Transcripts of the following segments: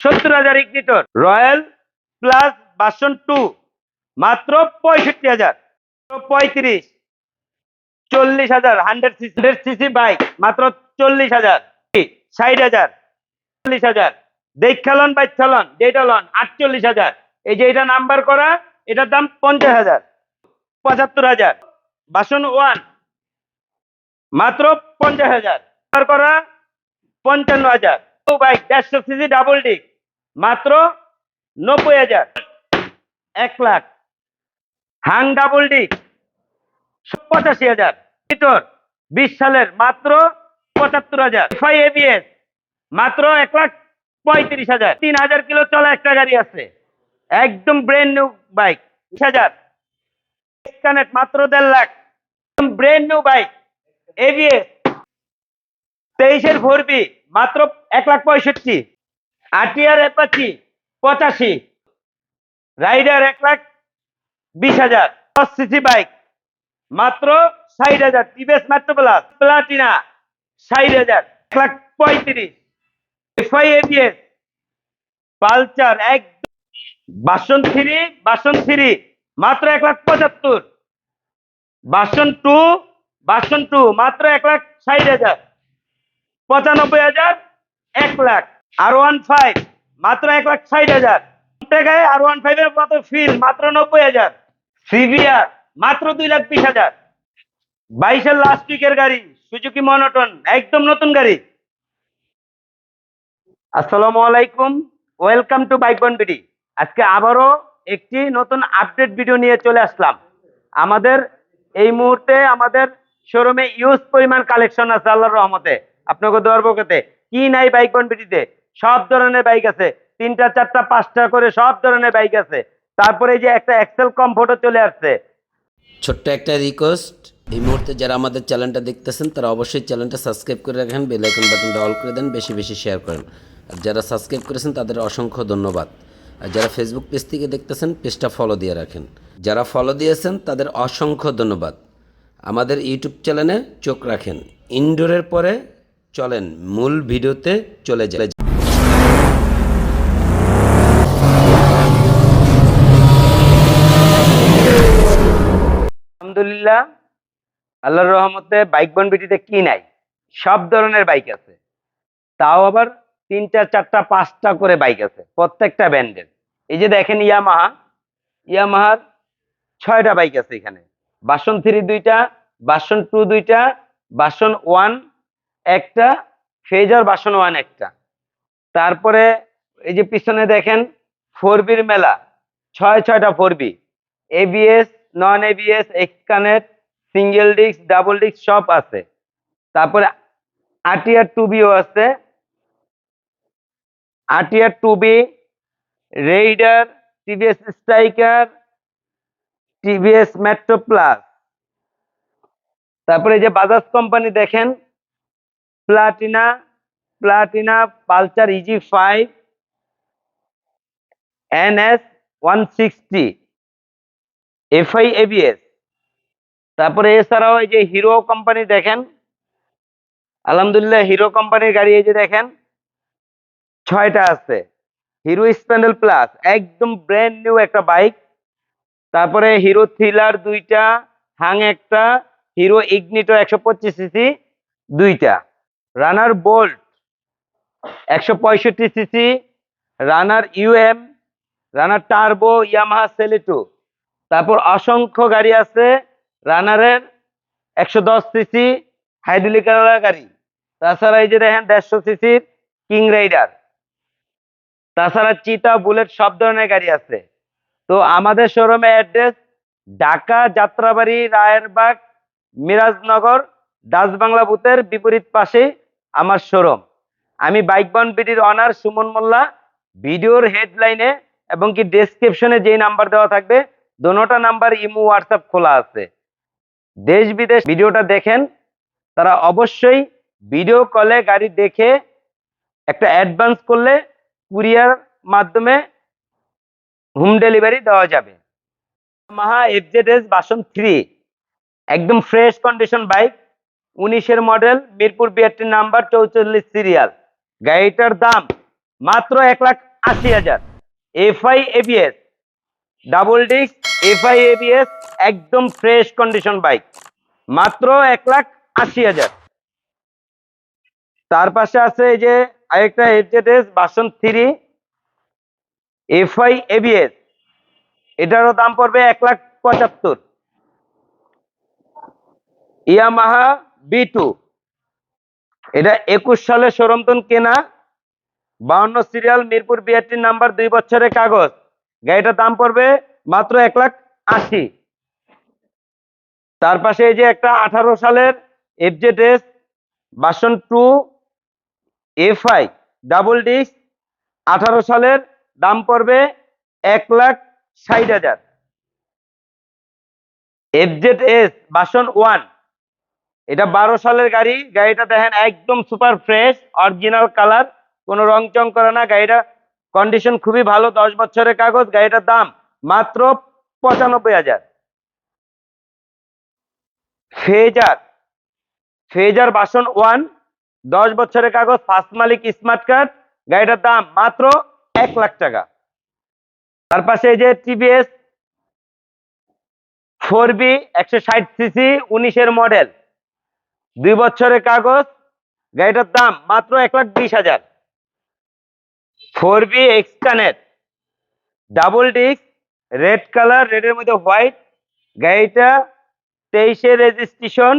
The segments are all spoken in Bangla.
সত্তর হাজার ignitor royal plus version two, মাত্র পঁয়ষট্টি হাজার। পঁয়ত্রিশ, চল্লিশ হাজার। হান্ড্রেড হান্ড্রেড সিসি বাইক, মাত্র চল্লিশ হাজার। ষাট হাজার, চল্লিশ হাজার। দেখালন বাইচালন ডেটালন আটচল্লিশ হাজার। এই যে এটা নাম্বার করা, এটার দাম পঞ্চাশ হাজার। পঁচাত্তর হাজার। বাসন ওয়ান, মাত্র পঞ্চাশ হাজার। করা, পঞ্চান্ন হাজার। বাইক, দেড়শো সিসি ডাবল ডিক মাত্র নব্বই হাজার। এক লাখ। Hang double D. পঁচাশি হাজার। লিটার বিশ সালের মাত্র পঁচাত্তর হাজার। ফাই এবিএস মাত্র এক লাখ পঁয়ত্রিশ হাজার। তিন হাজার কিলো চলা একটা গাড়ি আছে। একদম ব্র্যান্ড নিউ বাইক বিশ হাজার। মাত্র দেড় lakh. Brand new bike ABS তেইশের ভরবি মাত্র এক লাখ পঁয়ষট্টি। আটিয়ার অ্যাপাচি পঁচাশি। রাইডার এক লাখ বিশ হাজার। দশ সিসি বাইক। মাত্র ষাট হাজার। TVS metro plus. প্লাটিনা, ষাট হাজার। এক লাখ পঁয়ত্রিশ। FI ABS. পালচার এক বাসন থ্রি বাসন থ্রি মাত্র এক লাখ পঁচাত্তর। বাসন টু বাসন টু। মাত্র এক লাখ ষাট হাজার। পঁচানব্বই হাজার এক লাখ। আর ওয়ান ফাইভ মাত্র এক লাখ ষাট হাজার। আর ওয়ান ফাইভ এর ফিল মাত্র নব্বই হাজার। সিভিআর মাত্র দুই লাখ বিশ হাজার। বাইশের লাস্ট উইকের গাড়ি সুজুকি মনোটন একদম নতুন গাড়ি। আসসালামু আলাইকুম ওয়েলকাম টু বাইক বিডি আজকে আবারও একটি নতুন আপডেট ভিডিও নিয়ে চলে আসলাম। আমাদের এই মুহূর্তে আমাদের শোরুমে ইউজ পরিমাণ কালেকশন আছে, আল্লাহর রহমতে। আপনাকে দেওয়ার বকতে কি নাই বাইক বিডিতে সব ধরনের বাইক আছে। তিনটা, চারটা, পাঁচটা করে সব ধরনের বাইক আছে। তারপরে যে একটা এক্সেল কমফোর্টও চলে আসছে। ছোট্ট একটা রিকোয়েস্ট এই মুহূর্তে যারা আমাদের চ্যানেলটা দেখতেছেন, তারা অবশ্যই চ্যানেলটা সাবস্ক্রাইব করে রাখেন বেল আইকন বাটনটা অল করে দেন, বেশি বেশি শেয়ার করেন। আর যারা সাবস্ক্রাইব করেছেন, তাদের অসংখ্য ধন্যবাদ। আর যারা ফেসবুক পেজ থেকে দেখতেছেন পেজটা ফলো দিয়ে রাখেন। যারা ফলো দিয়েছেন, তাদের অসংখ্য ধন্যবাদ। আমাদের ইউটিউব চ্যানেলে চোখ রাখেন। ইনডোরের পরে চলেন, মূল ভিডিওতে চলে যায় আলহামদুলিল্লাহ, আল্লাহর রহমতে বাইক বনবিটিতে কি নাই, সব ধরনের বাইক আছে। তাও আবার তিনটা, চারটা, পাঁচটা করে বাইক আছে, প্রত্যেকটা ব্র্যান্ডের এই যে দেখেন ইয়ামাহা ইয়ামাহার ছয়টা বাইক আছে এখানে। বাসন থ্রি দুইটা বাসন টু দুইটা বাসন ওয়ান একটা ফেজার বাসন ওয়ান একটা। তারপরে এই যে পিছনে দেখেন ফোর বির মেলা, ছয়, ছয়টা four V ABS non ABS X connect single disc double disc সব আছে। তারপরে আটিয়ার টু বিও আছে। RTR two V raider TVS striker TVS metro plus তারপরে যে বাজাজ কোম্পানি দেখেন Platina Platina Pulsar easy five N S one sixty FI ABS তারপরে এছাড়াও এই যে হিরো কোম্পানি দেখেন। আলহামদুলিল্লাহ হিরো কোম্পানির গাড়ি এই যে দেখেন। ছয়টা আছে। হিরো স্প্যান্ডেল প্লাস একদম ব্র্যান্ড নিউ একটা বাইক তারপরে হিরো থ্রিলার দুইটা হাং একটা হিরো ইগনিটো একশো পঁচিশ সিসি দুইটা। রানার বোল্ট একশো পঁয়ষট্টি CC runner UM runner turbo Yamaha সেলিটু তারপর অসংখ্য গাড়ি আছে, রানারের, একশো দশ সিসি হাইড্রোলিকার গাড়ি। তাছাড়া এই যে দেখেন দেড়শো সিসির কিং রাইডার। তাছাড়া চিতা, বুলেট, সব ধরনের গাড়ি আছে। তো আমাদের শোরুমে অ্যাড্রেস ঢাকা যাত্রাবাড়ি, রায়েরবাগ, মিরাজনগর, ডাচ বাংলা বুথের বিপরীত পাশে আমার শোরুম। আমি বাইক বন বিডির অনার সুমন মোল্লা, ভিডিওর হেডলাইনে এবং কি ডেসক্রিপশনে যেই নাম্বার দেওয়া থাকবে দোনোটা নাম্বার ইমো, হোয়াটসঅ্যাপ খোলা আছে। দেশ বিদেশ ভিডিওটা দেখেন, তারা অবশ্যই ভিডিও কলে গাড়ি দেখে একটা অ্যাডভান্স করলে কুরিয়ার মাধ্যমে হোম ডেলিভারি দেওয়া যাবে। মাহা এফজেডএস বাসন থ্রি, একদম ফ্রেশ কন্ডিশন বাইক, উনিশের মডেল, মিরপুর বিআরটি নাম্বার চৌচল্লিশ সিরিয়াল। গাড়িটার দাম মাত্র এক লাখ আশি হাজার। FI, ABS double disc FI ABS একদম ফ্রেশ কন্ডিশন বাইক মাত্র এক লাখ আশি হাজার। তার পাশে আছে এই যে আরেকটা FZS version three FI ABS এটারও দাম পড়বে এক লাখ পঁচাত্তর। Yamaha V two. এটা একুশ সালে সরমতন কেনা। বাউন্ন সিরিয়াল মিরপুর বিআরটির নাম্বার দুই বছরের কাগজ। গাড়িটার দাম পড়বে মাত্র এক লাখ আশি। তার পাশে এই যে একটা আঠারো সালের FZ S version two FI double disc আঠারো সালের দাম পড়বে এক লাখ ষাট হাজার। এফজেড এস বাসন ওয়ান এটা বারো সালের গাড়ি, গাড়িটা দেখেন একদম সুপার ফ্রেশ অরিজিনাল কালার কোনো রং চং করে না, গাড়িটা কন্ডিশন খুবই ভালো, দশ বছরের কাগজ, গাড়িটার দাম মাত্র পঁচানব্বই হাজার। ফেজার ফেজার বাসন ওয়ান দশ বছরের কাগজ ফার্স্ট মালিক স্মার্ট কার্ড গাড়িটার দাম মাত্র এক লাখ টাকা। তার পাশে এই যে টিভিএস ফোর বি একশো ষাট সিসি উনিশের মডেল দুই বছরের কাগজ, গাড়িটার দাম মাত্র এক লাখ বিশ হাজার। Four V X connect double disc red colour রেডের মধ্যে হোয়াইট গাড়িটা তেইশে রেজিস্ট্রেশন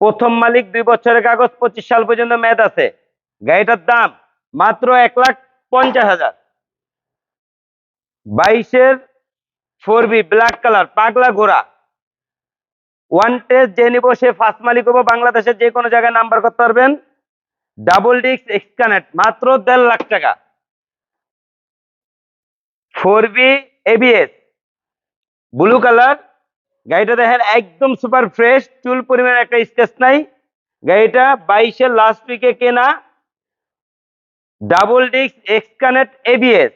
প্রথম মালিক দুই বছরের কাগজ, পঁচিশ সাল পর্যন্ত মেয়াদ আছে। গাড়িটার দাম মাত্র এক লাখ পঞ্চাশ হাজার। বাইশের ফোর বি ব্ল্যাক কালার পাগলা ঘোড়া। ওয়ান টেস্ট যে নিব, সে ফার্স্ট মালিক হব, বাংলাদেশের যে কোনো জায়গায় নাম্বার করতে পারবেন। ডাবল ডিস্ক এক্সকানেক্ট মাত্র দেড় লাখ টাকা। Four V ABS blue colour গাড়িটা দেখেন একদম সুপার ফ্রেশ চুল পরিমাণ একটা স্কেচ নাই। গাড়িটা বাইশের লাস্ট উইকে কেনা। ডাবল ডিস্ক এক্সকানেক্ট এবিএস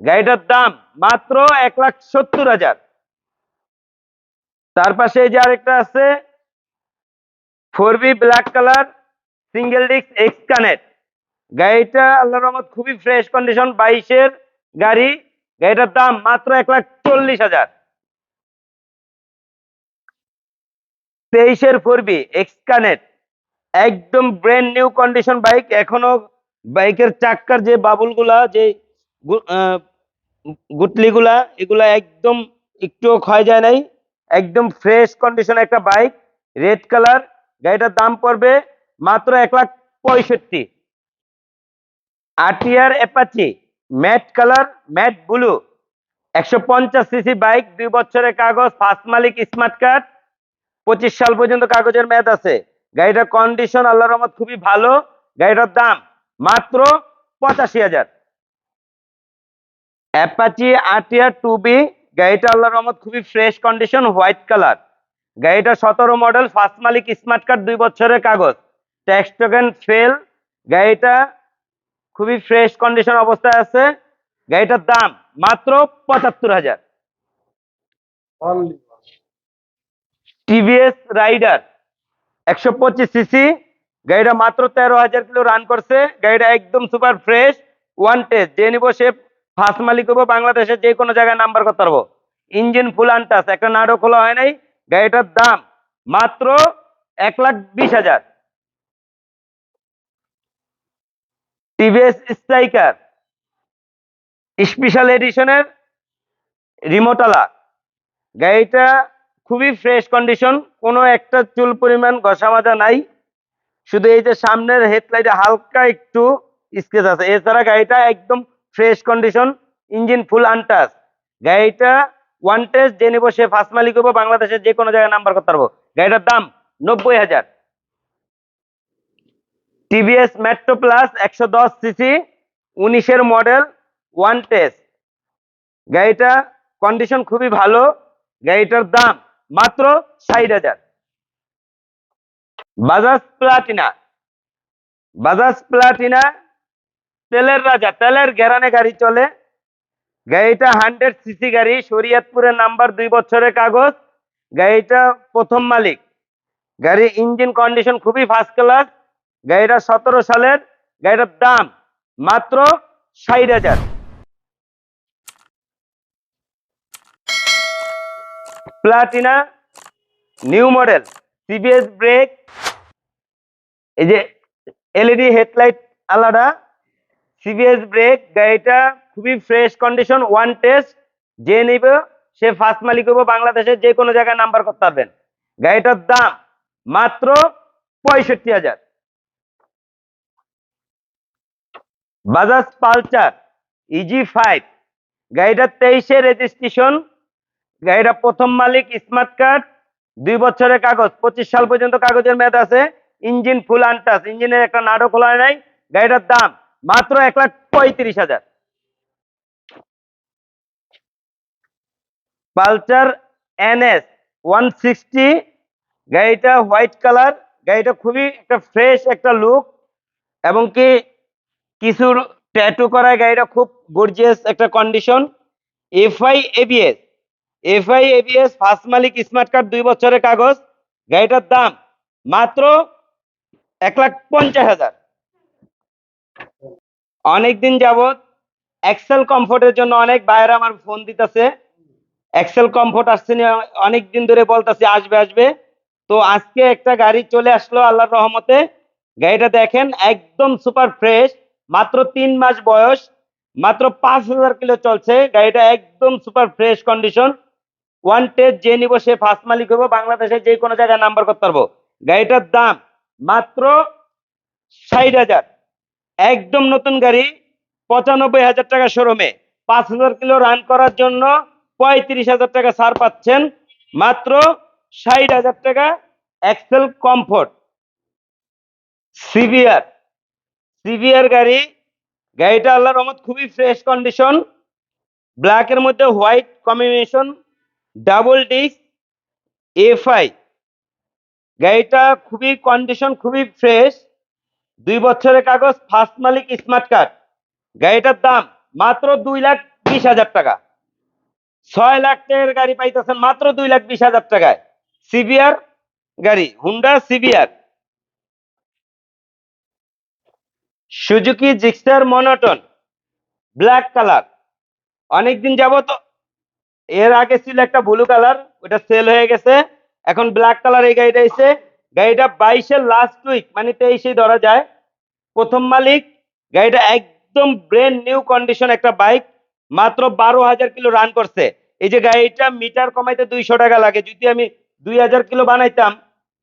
গাড়িটার দাম মাত্র এক লাখ সত্তর হাজার। তার পাশে যে আরেকটা আছে four V black colour single disc X connect গাড়িটা আল্লাহ রহমত খুবই ফ্রেশ কন্ডিশন বাইশের গাড়ি। গাড়িটার দাম মাত্র এক লাখ চল্লিশ হাজার। তেইশের ফোর বি এক্স কানেক্ট একদম ব্র্যান্ড নিউ কন্ডিশন বাইক এখনও বাইকের চাক্কার যে বাবুলগুলা, যে গুটলিগুলা, এগুলা একদম একটুও ক্ষয় যায় নাই। একদম ফ্রেশ কন্ডিশন একটা বাইক রেড কালার গাড়িটার দাম পড়বে মাত্র এক লাখ পঁয়ষট্টি। RTR Apache, matte colour, matte blue, একশো পঞ্চাশ সিসি বাইক, দুই বছরের কাগজ, ফার্স্ট মালিক, স্মার্ট কার্ড, পঁচিশ সাল পর্যন্ত কাগজের মেয়াদ আছে। গাড়িটার কন্ডিশন আল্লাহ রহমত, খুবই ভালো। গাড়িটার দাম মাত্র পঁচাশি হাজার। অ্যাপাচি আরটিআর টু বি, গাড়িটা আল্লাহ রহমত, খুবই ফ্রেশ কন্ডিশন হোয়াইট কালার গাড়িটা সতেরো মডেল ফার্স্ট মালিক, স্মার্ট কার্ড, দুই বছরের কাগজ। ট্যাক্স টোকেন ফেল গাড়িটা খুবই ফ্রেশ কন্ডিশন অবস্থায় আছে। গাড়িটার দাম মাত্র পঁচাত্তর হাজার। টিভিএস রাইডার একশো পঁচিশ সিসি গাড়িটা মাত্র তেরো হাজার কিলো রান করছে। গাড়িটা একদম সুপার ফ্রেশ ওয়ান টেস্ট যে নিবো সে ফার্স্ট মালিক হব বাংলাদেশের যে কোনো জায়গায় নাম্বার করতে পারব। ইঞ্জিন ফুল আনটাস একটা নাড়ও খোলা হয় নাই। গাড়িটার দাম মাত্র এক লাখ বিশ হাজার। TVS Stryker. স্পেশাল এডিশনের রিমোটালা গাড়িটা খুবই ফ্রেশ কন্ডিশন, কোনো একটা চুল পরিমাণ ঘষা মাজা নাই। শুধু এই যে সামনের হেডলাইটে হালকা একটু স্কেচ আছে। এছাড়া গাড়িটা একদম fresh condition, engine full untouch. গাড়িটা ওয়ান টেস্ট যে নিবো সে ফার্স্ট মালিক হব, বাংলাদেশের যে কোনো জায়গায় নাম্বার করতে পারব। গাড়িটার দাম নব্বই হাজার। টিভিএস মেট্রো প্লাস একশো দশ সিসি উনিশের মডেল ওয়ান টেস্ট গাড়িটা কন্ডিশন খুবই ভালো, গাড়িটার দাম মাত্র ষাট হাজার। বাজাজ প্লাটিনা বাজাজ প্লাটিনা তেলের রাজা, তেলের গেরানে গাড়ি চলে। গাড়িটা হান্ড্রেড সিসি গাড়ি, শরীয়তপুরের নাম্বার দুই বছরের কাগজ। গাড়িটা প্রথম মালিক। গাড়ির ইঞ্জিন কন্ডিশন খুবই ফার্স্ট ক্লাস গাড়িটা সতেরো সালের, গাড়িটার দাম মাত্র ষাট হাজার। Platina, new model CBS brake, এই যে এলইডি হেডলাইট আলাদা সিবিএস ব্রেক, গাড়িটা খুবই ফ্রেশ কন্ডিশন, ওয়ান টেস্ট, যে নিবে, সে ফার্স্ট মালিক হব বাংলাদেশের যে কোনো জায়গায় নাম্বার করতে পারবেন। গাড়িটার দাম মাত্র পঁয়ষট্টি হাজার। বাজাজ পালচার ইজি ফাইভ গাড়িটা তেইশে রেজিস্ট্রেশন গাড়িটা প্রথম মালিক স্মার্ট কার্ড দুই বছরের কাগজ, পঁচিশ সাল পর্যন্ত কাগজের মেয়াদ আছে, ইঞ্জিন ফুল আনটাস ইঞ্জিনের একটা নাটক খোলা নাই, গাড়িটার দাম মাত্র এক লাখ পঁয়ত্রিশ হাজার। পালচার এনএস ওয়ান সিক্সটি গাড়িটা হোয়াইট কালার গাড়িটা খুবই একটা ফ্রেশ একটা লুক এবং কি কিছু ট্যাটু করা গাড়িটা খুব গর্জিয়াস একটা condition FI ABS FI ABS first মালিক স্মার্ট কার্ড দুই বছরের কাগজ। গাড়িটার দাম মাত্র এক লাখ পঞ্চাশ হাজার। অনেকদিন যাবৎ এক্সেল কমফোর্টের জন্য অনেক বাইরে আমার ফোন দিতেছে। এক্সেল কমফোর্ট আসছে না অনেক দিন ধরে বলতেছে, আসবে আসবে। তো আজকে একটা গাড়ি চলে আসলো আল্লাহর রহমতে। গাড়িটা দেখেন একদম সুপার ফ্রেশ মাত্র তিন মাস বয়স, মাত্র পাঁচ হাজার কিলো চলছে। গাড়িটা একদম super fresh condition one test যে নিব সে ফার্স্ট মালিক হব বাংলাদেশে যে কোনো জায়গায় নাম্বার করতে পারব। গাড়িটার দাম মাত্র ষাট হাজার। একদম নতুন গাড়ি, পঁচানব্বই হাজার টাকা শোরুমে পাঁচ হাজার কিলো রান করার জন্য পঁয়ত্রিশ হাজার টাকা ছাড় পাচ্ছেন। মাত্র ষাট হাজার টাকা এক্সেল কমফোর্ট সিভিআর সিভিআর গাড়ি। গাড়িটা আল্লাহর রহমত, খুবই ফ্রেশ কন্ডিশন ব্ল্যাকের মধ্যে white combination double disc FI গাড়িটা খুবই কন্ডিশন খুবই ফ্রেশ দুই বছরের কাগজ ফার্স্ট মালিক স্মার্ট কার্ড গাড়িটার দাম মাত্র দুই লাখ বিশ হাজার টাকা। ছয় লাখ টাকার গাড়ি পাইতেছেন মাত্র দুই লাখ বিশ হাজার টাকায়। সিবিআর গাড়ি Honda CBR Suzuki Gixxer monotone, black colour. অনেকদিন যাবত এর আগে ছিল একটা ব্লু কালার, ওটা সেল হয়ে গেছে। এখন ব্ল্যাক কালার এই গাড়িটা এসে, গাড়িটা বাইশের লাস্ট উইক মানে তেইশেই ধরা যায়। প্রথম মালিক, গাড়িটা একদম ব্রেন নিউ কন্ডিশন একটা বাইক মাত্র বারো হাজার কিলো রান করছে। এই যে গাড়িটা মিটার কমাইতে দুইশো টাকা লাগে, যদি আমি দুই হাজার কিলো বানাইতাম,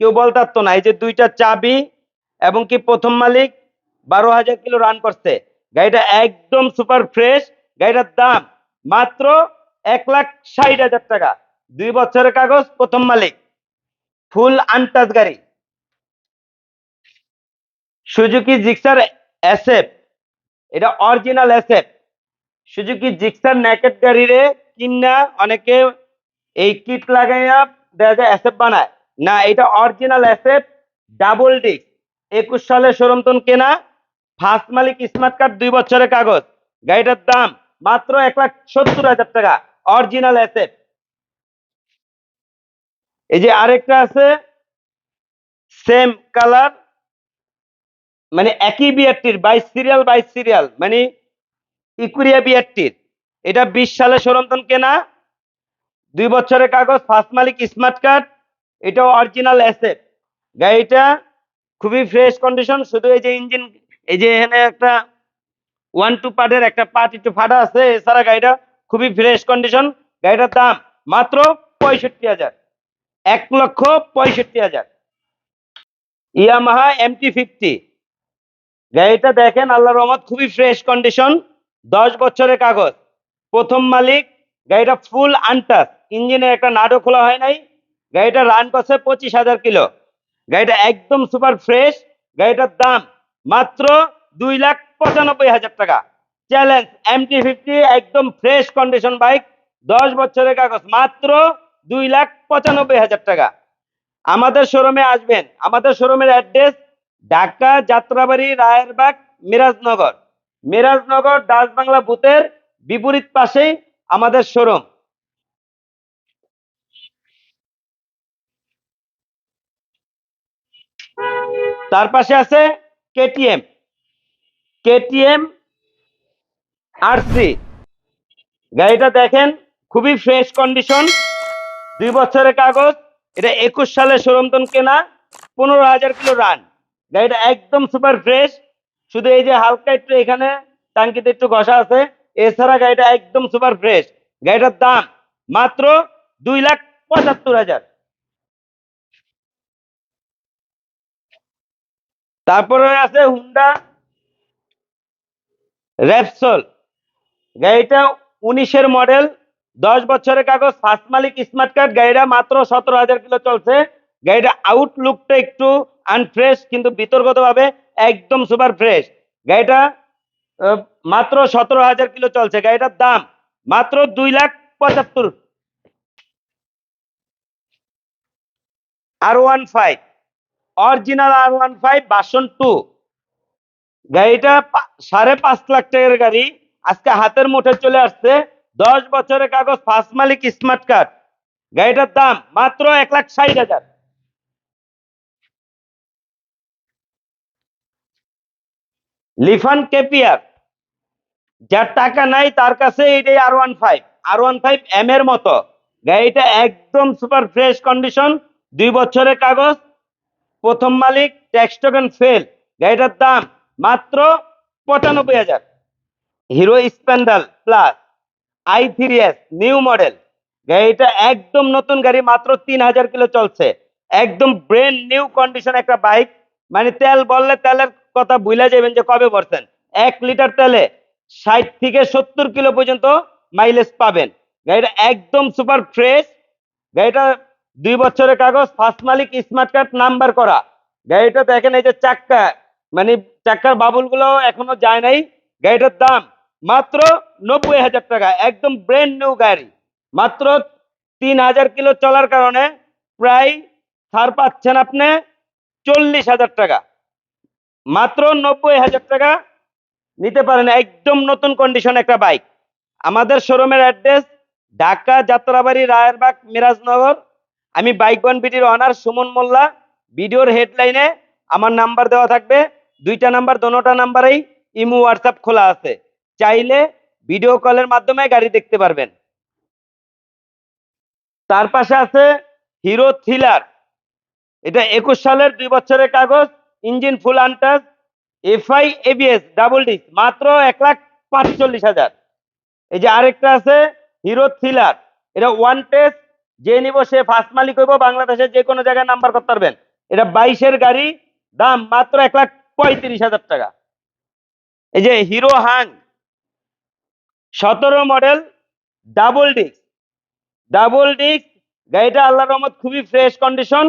কেউ বলতে পারতো না, এই যে দুইটা চাবি এবং কি প্রথম মালিক বারো হাজার কিলো রান করছে। গাড়িটা একদম সুপার ফ্রেশ গাড়িটার দাম মাত্র এক লাখ ষাট হাজার টাকা। দুই বছরের কাগজ, প্রথম মালিক। ফুল আনটাচ গাড়ি। সুজুকি জিক্সার এসএফ এটা original SF Suzuki Gixxer naked গাড়িরে কিনা অনেকে এই কিট লাগাইয়া দেখা যায় এসএফ বানায়। না, এটা অরিজিনাল এসএফ ডাবল ডিস্ক একুশ সালে শোরুমতন কেনা। ফার্স্ট মালিক স্মার্ট কার্ড দুই বছরের কাগজ। গাড়িটার দাম মাত্র এক লাখ সত্তর হাজার টাকা। অরিজিনাল এসএফ এই যে আরেকটা আছে, সেম কালার মানে একই বিআরটির, বাইশ সিরিয়াল বাইশ সিরিয়াল মানে ইকুরিয়া বিআরটির। এটা বিশ সালে সরন্তন কেনা। দুই বছরের কাগজ, ফার্স্ট মালিক স্মার্ট কার্ড এটা অরিজিনাল অ্যাসেট। গাড়িটা খুবই ফ্রেশ কন্ডিশন, শুধু এই যে ইঞ্জিন এই যে এখানে একটা ওয়ান টু পার্টের একটা পার্ট একটু ফাটা আছে, এছাড়া গাড়িটা খুবই ফ্রেশ কন্ডিশন গাড়িটার দাম মাত্র পঁয়ষট্টি হাজার। এক লক্ষ পঁয়ষট্টি হাজার। ইয়ামাহা এমটি ফিফটি গাড়িটা দেখেন আল্লাহ রহমত, খুবই ফ্রেশ কন্ডিশন দশ বছরের কাগজ। প্রথম মালিক, গাড়িটা ফুল আনটাস ইঞ্জিনে একটা নাটও খোলা হয় নাই। গাড়িটা রান করছে পঁচিশ হাজার কিলো। গাড়িটা একদম সুপার ফ্রেশ গাড়িটার দাম মাত্র দুই লাখ পঁচানব্বই হাজার টাকা। চ্যালেঞ্জ এমটি ফিফটি একদম ফ্রেশ কন্ডিশন বাইক দশ বছরের কাগজ, মাত্র দুই লাখ পঁচানব্বই হাজার টাকা। আমাদের শোরুমে আসবেন। আমাদের শোরুমের অ্যাড্রেস ঢাকা, যাত্রাবাড়ি, রায়েরবাগ, মিরাজনগর। মিরাজনগর ডাচ বাংলা বুথের বিপরীত পাশেই আমাদের শোরুম তার পাশে আছে কেটিএম কেটিএম আরসি গাড়িটা দেখেন, খুবই ফ্রেশ কন্ডিশন দুই বছরের কাগজ, এটা একুশ সালে সরমতন কেনা, পনেরো হাজার কিলো রান গাড়িটা একদম সুপার ফ্রেশ শুধু এই যে হালকা একটু এখানে টাঙ্কিতে একটু ঘষা আছে, এছাড়া গাড়িটা একদম সুপার ফ্রেশ গাড়িটার দাম মাত্র দুই লাখ পঁচাত্তর হাজার। তারপরে আছে হুন্ডা র্যাপসল গাড়িটা উনিশের মডেল দশ বছরের কাগজ ফার্স্ট মালিক স্মার্ট কার্ড গাড়িটা মাত্র সতেরো হাজার কিলো চলছে। গাড়িটা আউটলুকটা একটু আনফ্রেশ কিন্তু বিতর্গতভাবে একদম সুপার ফ্রেশ গাড়িটা মাত্র সতেরো হাজার কিলো চলছে। গাড়িটার দাম মাত্র দুই লাখ পঁচাত্তর। R one five original R one five version two গাড়িটা সাড়ে পাঁচ লাখ টাকার গাড়ি। আজকে হাতের মুঠে চলে আসছে। দশ বছরের কাগজ ফার্স্ট মালিক স্মার্ট কার্ড গাড়িটার দাম মাত্র এক লাখ ষাট হাজার। লিফান কেপিয়ার যার টাকা নাই, তার কাছে এটাই R one five R one five M এর মতো। গাড়িটা একদম সুপার ফ্রেশ কন্ডিশন দুই বছরের কাগজ প্রথম মালিক ট্যাক্স টোকেন ফেল গাড়িটার দাম মাত্র পঁচানব্বই হাজার। Hero Splendor plus I three S new model, গাড়িটা একদম নতুন গাড়ি, মাত্র তিন হাজার কিলো চলছে। একদম ব্রেন নিউ কন্ডিশন একটা বাইক মানে তেল বললে তেলের কথা ভুলে যাবেন যে কবে ভরছেন এক লিটার তেলে ষাট থেকে সত্তর কিলো পর্যন্ত মাইলেজ পাবেন। গাড়িটা একদম সুপার ফ্রেশ গাড়িটা দুই বছরের কাগজ ফার্স্ট মালিক স্মার্ট কার্ড নাম্বার করা। গাড়িটা দেখেন এই যে চাক্কা। মানে চাক্কার বাবুলগুলো এখনও যায় নাই। গাড়িটার দাম মাত্র নব্বই হাজার টাকা। একদম ব্র্যান্ড নিউ গাড়ি। মাত্র তিন হাজার কিলো চলার কারণে প্রায় ছাড় পাচ্ছেন আপনি চল্লিশ হাজার টাকা। মাত্র নব্বই হাজার টাকা নিতে পারেন একদম নতুন কন্ডিশন একটা বাইক আমাদের শোরুমের অ্যাড্রেস ঢাকা যাত্রাবাড়ি, রায়েরবাগ, মিরাজনগর। আমি বাইক ওয়ান বিটির অনার সুমন মোল্লা। ভিডিওর হেডলাইনে আমার নাম্বার দেওয়া থাকবে। দুইটা নাম্বার দোনোটা নাম্বারেই ইমো হোয়াটসঅ্যাপ খোলা আছে। চাইলে ভিডিও কলের মাধ্যমে গাড়ি দেখতে পারবেন। তার পাশে আছে হিরো থ্রিলার এটা একুশ সালের দুই বছরের কাগজ engine full untouched FI ABS double disc মাত্র এক লাখ পাঁচচল্লিশ হাজার। এই যে আরেকটা আছে হিরো থ্রিলার এটা ওয়ান টেস্ট যে নিব সে ফার্স্ট মালিক হইব, বাংলাদেশের যে কোনো জায়গায় নাম্বার করতে পারবেন। এটা বাইশের গাড়ি, দাম মাত্র এক লাখ পঁয়ত্রিশ হাজার টাকা। এই যে হিরো হাং, সতেরো model double disc double disc গাড়িটা আল্লাহ রহমত খুবই ফ্রেশ কন্ডিশন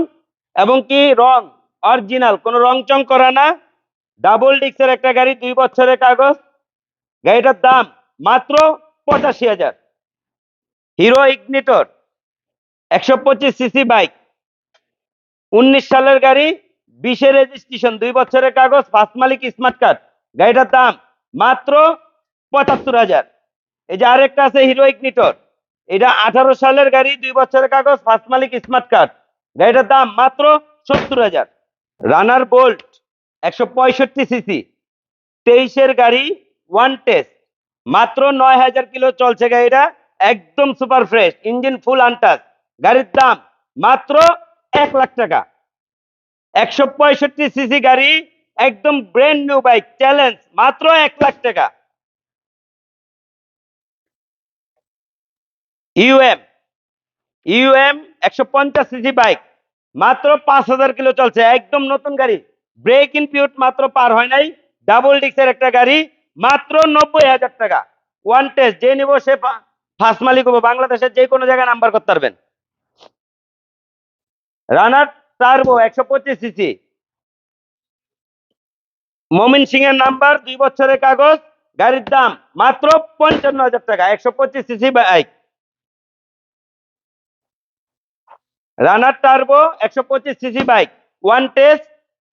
এবং কি রং অরিজিনাল কোনো রং চং করা না। ডাবল ডিস্কের একটা গাড়ি, দুই বছরের কাগজ। গাড়িটার দাম মাত্র পঁচাশি হাজার। হিরো ইগনিটর একশো পঁচিশ সিসি বাইক। উনিশ সালের গাড়ি বিশের রেজিস্ট্রেশন দুই বছরের কাগজ ফার্স্ট মালিক স্মার্ট কার্ড গাড়িটার দাম মাত্র পঁচাত্তর হাজার। এই যে আরেকটা আছে হিরো ইগনিটর। এটা আঠারো সালের গাড়ি, দুই বছরের কাগজ ফার্স্ট মালিক স্মার্ট কার্ড গাড়িটার দাম মাত্র সত্তর হাজার। রানার বোল্ট একশো পঁয়ষট্টি সিসি। তেইশের গাড়ি ওয়ান টেস্ট মাত্র নয় হাজার কিলো চলছে গাড়িটা, একদম super fresh engine full untouched গাড়ির দাম মাত্র এক লাখ টাকা। একশো পঁয়ষট্টি সিসি গাড়ি, একদম ব্র্যান্ড নিউ বাইক চ্যালেঞ্জ মাত্র এক লাখ টাকা। ইউএম ইউএম একশো পঞ্চাশ সিসি বাইক মাত্র পাঁচ হাজার কিলো চলছে। একদম নতুন গাড়ি ব্রেক ইন পিউট মাত্র পার হয় নাই। ডাবল ডিক্সের একটা গাড়ি, মাত্র নব্বই হাজার টাকা। ওয়ান টেস্ট যে নিব সে ফার্স্ট মালিক হব। বাংলাদেশের যে কোনো জায়গায় নাম্বার করতে পারবেন। রানার টার্বো একশো পঁচিশ সিসি মমিন সিং এর নাম্বার, দুই বছরের কাগজ, গাড়ির দাম মাত্র পঞ্চান্ন হাজার টাকা, একশো পঁচিশ সিসি বাইক রানার টার্বো একশো পঁচিশ সিসি বাইক ওয়ান টেস্ট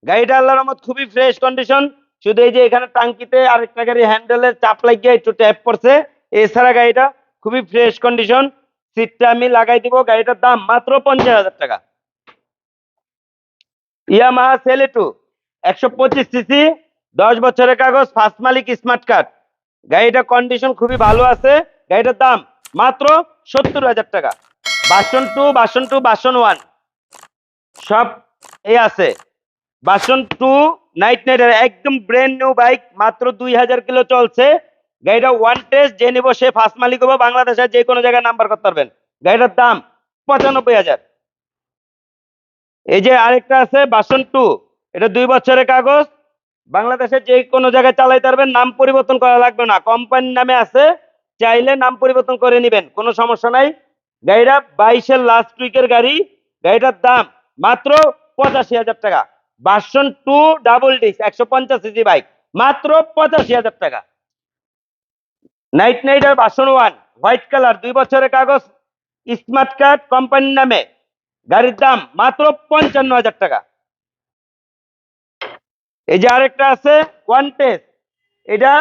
গাড়িটা আল্লাহর রহমত, খুবই ফ্রেশ কন্ডিশন শুধু এই যে এখানে টাঙ্কিতে আরেকটা গাড়ি হ্যান্ডেলের চাপ লাগিয়ে একটু ট্যাপ পড়ছে এছাড়া গাড়িটা খুবই ফ্রেশ কন্ডিশন সিটটা আমি লাগাই দিব, গাড়িটার দাম মাত্র পঞ্চাশ হাজার টাকা। ইয়ামাহা সেলে টু। একশো পঁচিশ সিসি, দশ বছরের কাগজ ফার্স্ট মালিক স্মার্ট কার্ড গাড়িটা কন্ডিশন খুবই ভালো আছে। গাড়িটার দাম মাত্র সত্তর হাজার টাকা। বাসন টু বাসন টু বাসন ওয়ান সব এই আছে। বাসন টু নাইট নাইটার একদম ব্র্যান্ড নিউ বাইক মাত্র দুই হাজার কিলো চলছে। গাড়িটা ওয়ান টেস্ট যে নিব সে ফার্স্ট মালিক হব, বাংলাদেশের যে কোনো জায়গায় নাম্বার করতে পারবেন। গাড়িটার দাম পঁচানব্বই হাজার। এই যে আরেকটা আছে, বাসন টু। এটা দুই বছরের কাগজ। বাংলাদেশের যে কোনো জায়গায় চালাইতে পারবেন, নাম পরিবর্তন করা লাগবে না। কোম্পানির নামে আছে, চাইলে নাম পরিবর্তন করে নেবেন, কোনো সমস্যা নাই। গাড়িটা বাইশের লাস্ট উইকের গাড়ি। গাড়িটার দাম মাত্র পঁচাশি হাজার টাকা। বাসন টু ডাবল ডিস একশো পঞ্চাশ সিসি বাইক মাত্র পঁচাশি হাজার টাকা। Night nighter version one white colour দুই বছরের কাগজ স্মার্ট কার্ড কোম্পানির নামে। গাড়ির দাম মাত্র পঞ্চান্ন হাজার টাকা। এই যে আরেকটা আছে ওয়ান টেস্ট এটা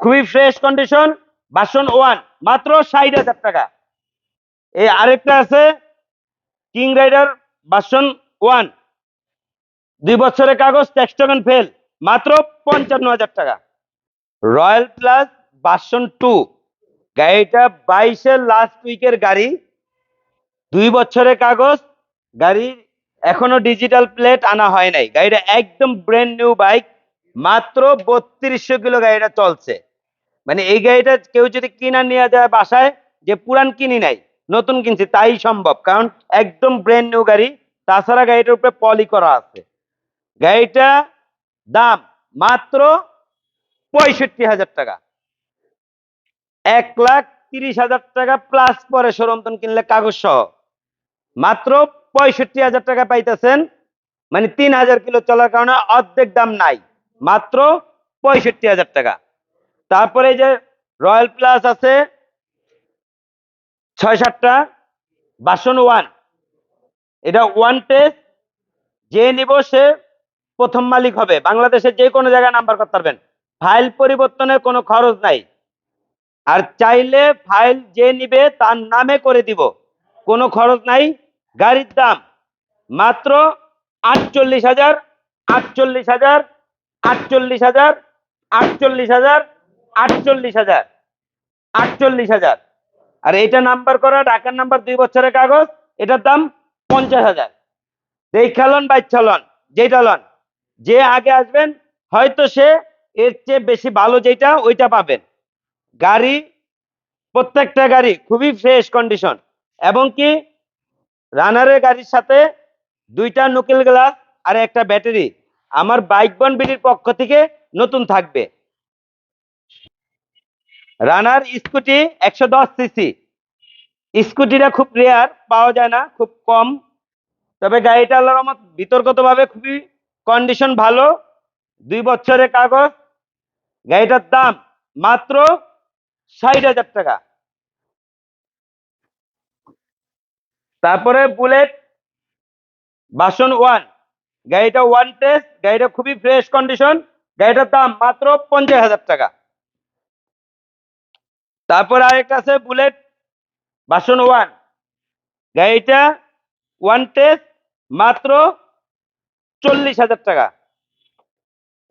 খুবই ফ্রেশ কন্ডিশন বাসন ওয়ান মাত্র ষাট হাজার টাকা। এই আরেকটা আছে কিং রাইডার বাসন ওয়ান দুই বছরের কাগজ ট্যাক্স ফেল মাত্র পঞ্চান্ন হাজার টাকা। রয়্যাল প্লাস বাসন টু গাড়িটা বাইশের লাস্ট উইকের গাড়ি। দুই বছরের কাগজ গাড়ির এখনও ডিজিটাল প্লেট আনা হয় নাই। গাড়িটা একদম ব্র্যান্ড নিউ বাইক মাত্র বত্রিশশো কিলো গাড়িটা চলছে। মানে এই গাড়িটা কেউ যদি কিনা নিয়ে যায় বাসায়, যে পুরান কিনি নাই, নতুন কিনছি, তাই সম্ভব। কারণ একদম ব্র্যান্ড নিউ গাড়ি, তাছাড়া গাড়িটার উপরে পলি করা আছে। গাড়িটা দাম মাত্র পঁয়ষট্টি হাজার টাকা। এক লাখ তিরিশ হাজার টাকা প্লাস পরে সরমতন কিনলে কাগজ সহ মাত্র পঁয়ষট্টি হাজার টাকা পাইতেছেন। মানে তিন হাজার কিলো চলার কারণে অর্ধেক দাম নাই। মাত্র পঁয়ষট্টি হাজার টাকা। তারপরে যে রয়্যাল প্লাস আছে, ছয় সাতটা বাসন ওয়ান এটা ওয়ান টেস্ট যে নিব সে প্রথম মালিক হবে। বাংলাদেশের যে কোনো জায়গায় নাম্বার করতে পারবেন। ফাইল পরিবর্তনের কোনো খরচ নাই। আর চাইলে ফাইল যে নিবে তার নামে করে দিব। কোনো খরচ নাই। গাড়ির দাম মাত্র আটচল্লিশ হাজার আটচল্লিশ হাজার আটচল্লিশ হাজার আটচল্লিশ হাজার আটচল্লিশ হাজার আটচল্লিশ হাজার। আর এটা নাম্বার করা ঢাকার নাম্বার দুই বছরের কাগজ, এটার দাম পঞ্চাশ হাজার। দেখালন বাইচালন যেটা লন যে আগে আসবেন, হয়তো সে এর চেয়ে বেশি ভালো যেটা ওইটা পাবেন। গাড়ি, প্রত্যেকটা গাড়ি খুবই ফ্রেশ কন্ডিশন এবং কি রানারের গাড়ির সাথে দুইটা নকেল গ্লাস আর একটা ব্যাটারি আমার বাইক বন বিডির পক্ষ থেকে নতুন থাকবে। রানার স্কুটি একশো দশ সিসি। স্কুটিটা খুব রেয়ার পাওয়া যায় না, খুব কম। তবে গাড়িটা আল্লাহর রহমত বিতর্কতভাবে খুবই কন্ডিশন ভালো। দুই বছরের কাগজ। গাড়িটার দাম মাত্র ষাট হাজার টাকা। তারপরে বুলেট বাসন ওয়ান গাড়িটা ওয়ান টেস্ট গাড়িটা খুবই ফ্রেশ কন্ডিশন গাড়িটার দাম মাত্র পঞ্চাশ হাজার টাকা। তারপর আরেকটা আছে বুলেট বাসন ওয়ান গাড়িটা ওয়ান টেস্ট মাত্র চল্লিশ হাজার টাকা।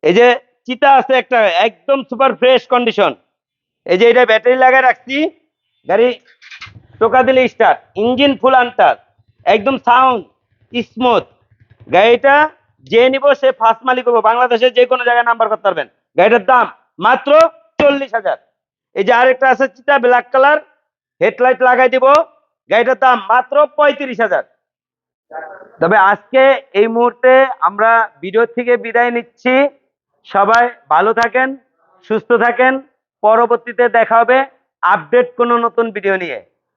এই যে চিতা আছে একটা, একদম সুপার ফ্রেশ কন্ডিশন এই যে এটা ব্যাটারি লাগায় রাখছি, গাড়ি টোকা দিলে স্টার্ট ইঞ্জিন ফুল আনটার একদম সাউন্ড স্মুথ গাড়িটা যে নিব, সে ফার্স্ট মালিক হব। বাংলাদেশের যে কোনো জায়গায় নাম্বার করতে পারবেন। গাড়িটার দাম মাত্র চল্লিশ হাজার। এই যে আরেকটা আছে চিতা ব্ল্যাক কালার হেডলাইট লাগাই দিব। গাড়িটার দাম মাত্র পঁয়ত্রিশ হাজার। তবে আজকে এই মুহূর্তে আমরা ভিডিও থেকে বিদায় নিচ্ছি। সবাই ভালো থাকেন, সুস্থ থাকেন। পরবর্তীতে দেখা হবে আপডেট কোনো নতুন ভিডিও নিয়ে।